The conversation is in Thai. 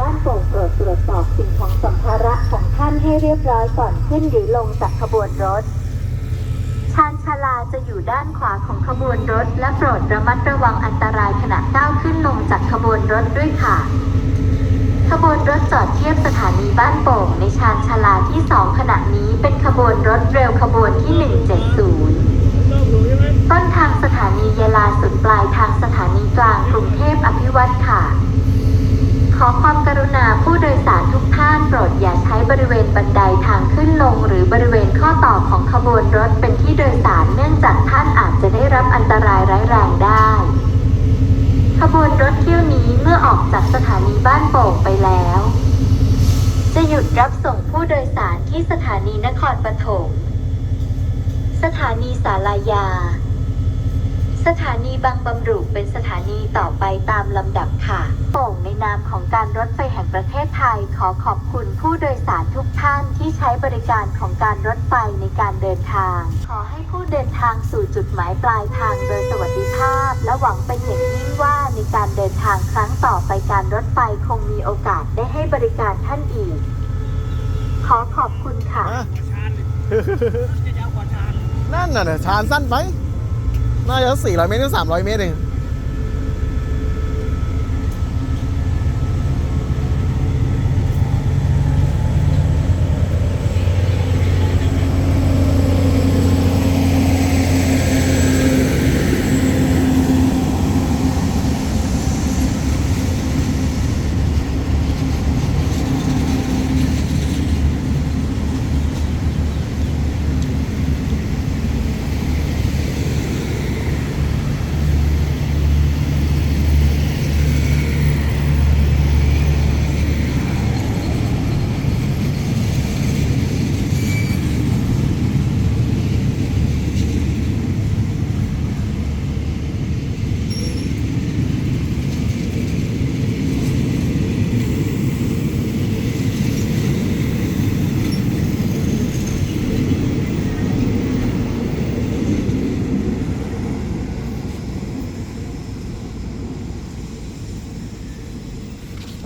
บ้านโป่งโปรดตรวจสอบสิ่งของสัมภาระของท่านให้เรียบร้อยก่อนขึ้นหรือลงจากขบวนรถ ชานชาลาจะอยู่ด้านขวาของขบวนรถ และโปรดระมัดระวังอันตรายขณะก้าวขึ้นลงจากขบวนรถด้วยค่ะ ขบวนรถจอดเทียบสถานีบ้านโป่งในชานชาลาที่ 2 ขณะนี้เป็นขบวนรถเร็วขบวนที่ 170ต้นทางสถานียะลาสุดปลายทางสถานีกลางกรุงเทพอภิวัตค่ะ ขอความกรุณาผู้โดยสารทุกท่านโปรดอย่าใช้บริเวณบันไดทางขึ้นลง หรือบริเวณข้อต่อของขบวนรถเป็นที่โดยสารเนื่องจากท่านอาจจะได้รับอันตรายร้ายแรงได้ ขบวนรถเที่ยวนี้เมื่อออกจากสถานีบ้านโป่งไปแล้ว จะหยุดรับส่งผู้โดยสารที่สถานีนครปฐมสถานีสาลายา สถานีบางบำรุเป็นสถานีต่อไปตามลำดับค่ะโป่งในนามของการรถไฟแห่งประเทศไทยขอขอบคุณผู้โดยสารทุกท่านที่ใช้บริการของการรถไฟในการเดินทาง ขอให้ผู้เดินทางสู่จุดหมายปลายทางโดยสวัสดิภาพ และหวังเป็นอย่างยิ่งว่าในการเดินทางครั้งต่อไปการรถไฟคงมีโอกาสได้ให้บริการท่านอีก ขอขอบคุณค่ะะนั่นน่ะเนี่ยชานสั้นไป น่าจะ400เมตรถึง300เมตรเอง